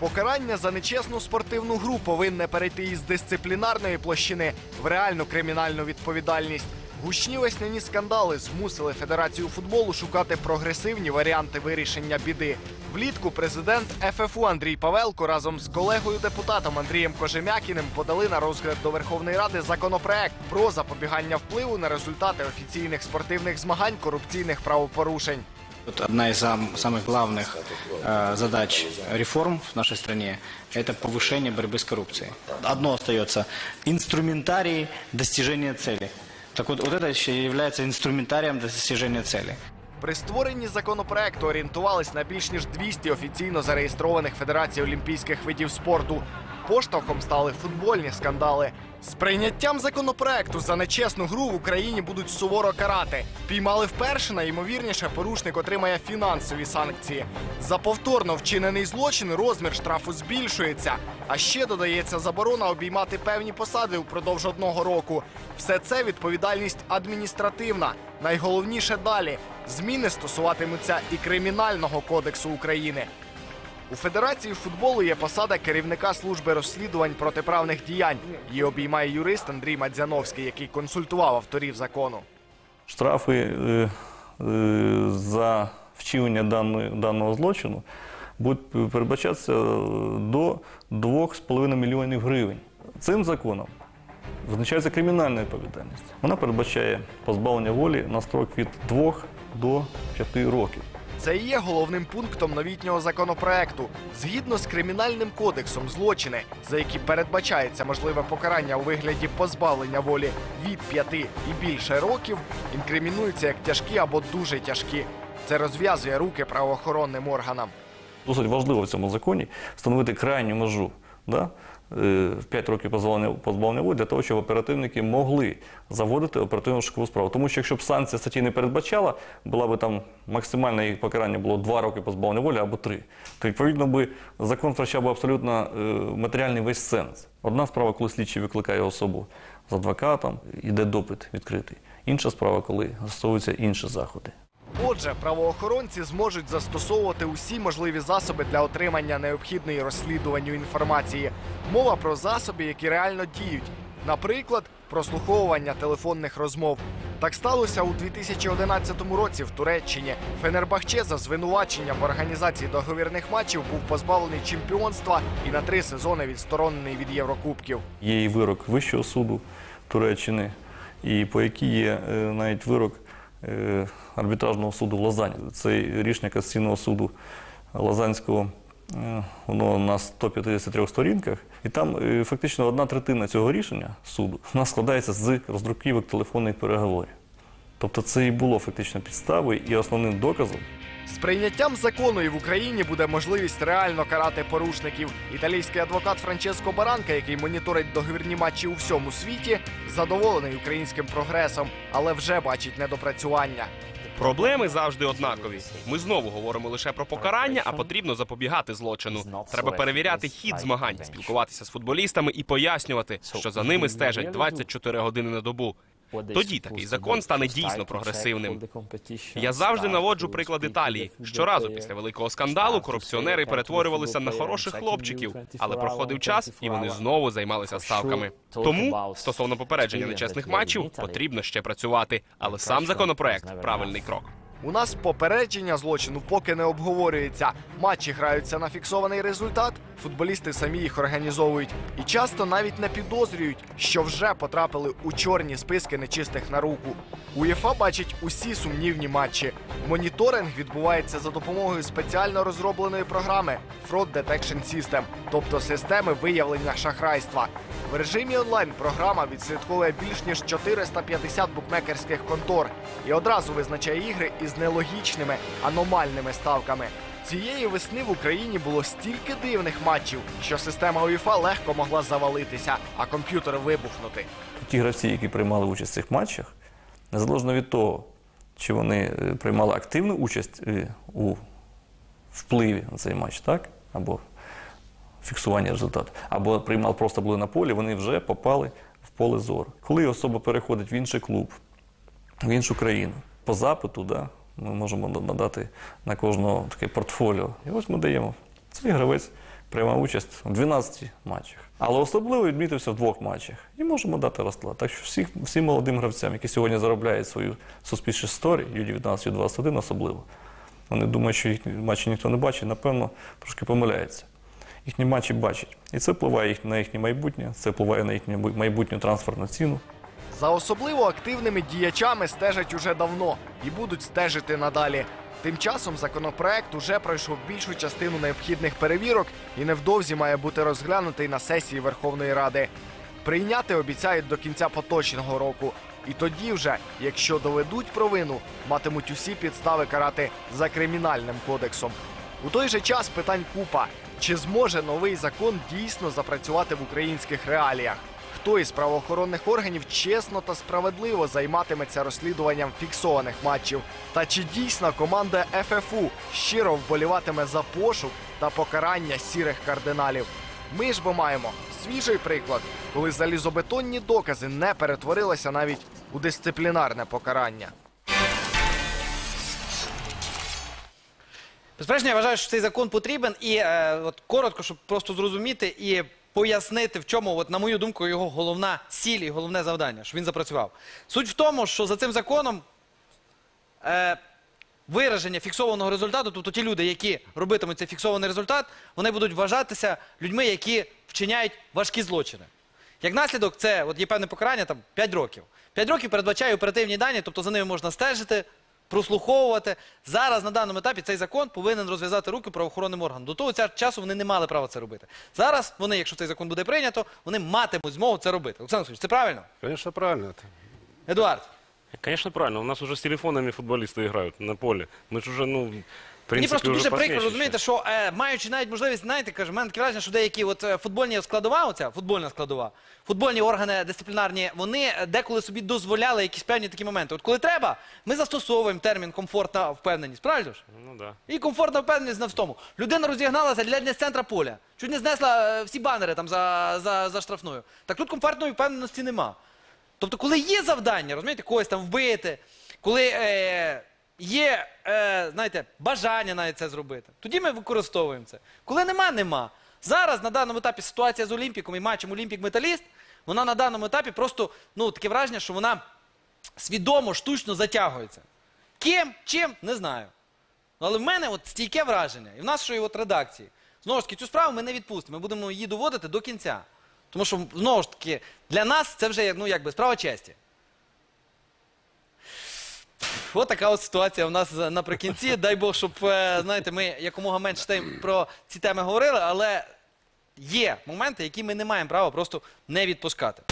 Покарання за нечесну спортивну гру повинне перейти із дисциплінарної площини в реальну кримінальну відповідальність. Гучні весняні скандали змусили Федерацію футболу шукати прогресивні варіанти вирішення біди. Влітку президент ФФУ Андрій Павелко разом з колегою депутатом Андрієм Кожем'якіним подали на розгляд до Верховної Ради законопроект про запобігання впливу на результати офіційних спортивних змагань корупційних правопорушень. Вот одна из сам- самых главных э, задач реформ в нашей стране – это повышение борьбы с коррупцией. Одно остается – инструментарий достижения цели. Так вот, вот это еще является инструментарием достижения цели. При створенні законопроекту орієнтувались на більш ніж 200 офіційно зареєстрованих федерацій олімпійських видів спорту. Поштовхом стали футбольні скандали. З прийняттям законопроекту за нечесну гру в Україні будуть суворо карати. Піймали вперше, найімовірніше, порушник отримає фінансові санкції. За повторно вчинений злочин розмір штрафу збільшується. А ще додається заборона обіймати певні посади впродовж одного року. Все це відповідальність адміністративна. Найголовніше далі зміни стосуватимуться і кримінального кодексу України. У Федерації футболу є посада керівника служби розслідувань протиправних діянь. Її обіймає юрист Андрій Мадзяновський, який консультував авторів закону. Штрафи е, е, за вчинення даного злочину будуть передбачатися до 2,5 мільйонів гривень. Цим законом визначається кримінальна відповідальність. Вона передбачає позбавлення волі на строк від 2 до 5 років. Це і є головним пунктом новітнього законопроекту. Згідно з кримінальним кодексом, злочини, за які передбачається можливе покарання у вигляді позбавлення волі від 5 і більше років, інкримінуються як тяжкі або дуже тяжкі. Це розв'язує руки правоохоронним органам. Досить важливо в цьому законі встановити крайню межу да? е, в 5 років позбавлення, волі для того, щоб оперативники могли заводити оперативну шукову справу. Тому що якщо б санкція статті не передбачала, була б там максимальне їх покарання було 2 роки позбавлення волі або 3, то відповідно би закон втрачав би абсолютно е, матеріальний весь сенс. Одна справа, коли слідчий викликає особу з адвокатом, іде допит відкритий. Інша справа, коли застосовуються інші заходи. Отже, правоохоронці зможуть застосовувати усі можливі засоби для отримання необхідної розслідуванню інформації. Мова про засоби, які реально діють. Наприклад, прослуховування телефонних розмов. Так сталося у 2011 році в Туреччині. Фенербахче за звинуваченням в організації договірних матчів був позбавлений чемпіонства і на три сезони відсторонений від Єврокубків. Є і вирок Вищого суду Туреччини, і по якій є е, навіть вирок арбітражного суду в Лозані. Це рішення Касаційного суду Лозанського, е, воно на 153 сторінках, і там е, фактично одна третина цього рішення суду вона складається з роздруківок телефонних переговорів. Тобто це і було фактично підставою і основним доказом З прийняттям закону і в Україні буде можливість реально карати порушників. Італійський адвокат Франческо Баранка, який моніторить договірні матчі у всьому світі, задоволений українським прогресом, але вже бачить недопрацювання. Проблеми завжди однакові. Ми знову говоримо лише про покарання, а потрібно запобігати злочину. Треба перевіряти хід змагань, спілкуватися з футболістами і пояснювати, що за ними стежать 24 години на добу. Тоді такий закон стане дійсно прогресивним. Я завжди наводжу приклад Італії. Щоразу після великого скандалу корупціонери перетворювалися на хороших хлопчиків, але проходив час, і вони знову займалися ставками. Тому стосовно попередження нечесних матчів потрібно ще працювати. Але сам законопроект правильний крок. У нас попередження злочину поки не обговорюється. Матчі граються на фіксований результат. Футболісти самі їх організовують і часто навіть не підозрюють, що вже потрапили у чорні списки нечистих на руку. УЄФА бачить усі сумнівні матчі. Моніторинг відбувається за допомогою спеціально розробленої програми Fraud Detection System, тобто системи виявлення шахрайства. В режимі онлайн програма відслідковує більш ніж 450 букмекерських контор і одразу визначає ігри із нелогічними аномальними ставками. Цієї весни в Україні було стільки дивних матчів, що система УЄФА легко могла завалитися, а комп'ютери вибухнути. ті гравці, які приймали участь в цих матчах, незалежно від того, чи вони е, приймали активну участь е, у впливі на цей матч, так? або фіксуванні результату, або приймали просто були на полі, вони вже попали в поле зору. Коли особа переходить в інший клуб, в іншу країну, по запиту, да, ми можемо надати на кожного таке портфоліо. І ось ми даємо. Цей гравець приймав участь у 12 матчах. Але особливо відмітився в двох матчах. І можемо дати розклад. Так що всіх, всім молодим гравцям, які сьогодні заробляють свою суспільну історію, Ю-19, Ю-21 особливо, вони думають, що їхні матчі ніхто не бачить, напевно, трошки помиляються. Їхні матчі бачать. І це впливає на їхнє майбутнє, це впливає на їхню майбутню трансферну ціну. За особливо активними діячами стежать уже давно і будуть стежити надалі. Тим часом законопроект уже пройшов більшу частину необхідних перевірок і невдовзі має бути розглянутий на сесії Верховної Ради. Прийняти обіцяють до кінця поточного року. І тоді вже, якщо доведуть провину, матимуть усі підстави карати за кримінальним кодексом. У той же час питань купа: чи зможе новий закон дійсно запрацювати в українських реаліях? Хто із правоохоронних органів чесно та справедливо займатиметься розслідуванням фіксованих матчів? Та чи дійсно команда ФФУ щиро вболіватиме за пошук та покарання сірих кардиналів? Ми ж бо маємо свіжий приклад, коли залізобетонні докази не перетворилися навіть у дисциплінарне покарання. Безперечно, я вважаю, що цей закон потрібен і е, от коротко, щоб просто зрозуміти і пояснити, в чому, от, на мою думку, його головна сіль і головне завдання, щоб він запрацював. Суть в тому, що за цим законом е, вираження фіксованого результату, тобто ті люди, які робитимуть цей фіксований результат, вони будуть вважатися людьми, які вчиняють важкі злочини. Як наслідок, це от є певне покарання там 5 років. 5 років передбачає оперативні дані, тобто за ними можна стежити, прослуховувати. Зараз на даному етапі цей закон повинен розв'язати руки правоохоронним органам. До того ця- часу вони не мали права це робити. Зараз вони, якщо цей закон буде прийнято, вони матимуть змогу це робити. Олександр Олексійович, це правильно? Конечно, правильно это. Едуард. Конечно, правильно. У нас уже с телефонами футболисты играют на поле. Мы же уже, ну, в Мені просто уже дуже прикро, розумієте, що е, маючи навіть можливість, знаєте, каже, в мене таке враження, що деякі от е, футбольні складова, оця футбольна складова, футбольні органи дисциплінарні, вони е, деколи собі дозволяли якісь певні такі моменти. От коли треба, ми застосовуємо термін комфортна впевненість, правильно ж? Ну да. І комфортна впевненість не в тому. Людина розігналася для, для центра поля. Чуть не знесла е, всі банери там за, за, за штрафною. Так тут комфортної впевненості нема. Тобто, коли є завдання, розумієте, когось там вбити, коли е, є, е, знаєте, бажання навіть це зробити, тоді ми використовуємо це. Коли нема, нема. Зараз на даному етапі ситуація з Олімпіком і матчем Олімпік-Металіст, вона на даному етапі просто ну, таке враження, що вона свідомо, штучно затягується. Ким, чим, не знаю. Але в мене от стійке враження, і в нашої от редакції. Знову ж таки, цю справу ми не відпустимо. Ми будемо її доводити до кінця. Тому що, знову ж таки, для нас це вже ну, якби, справа честі. От така от ситуація в нас е, наприкінці. Дай Бог, щоб е, знаєте, ми якомога менше тем- про ці теми говорили, але є моменти, які ми не маємо права просто не відпускати.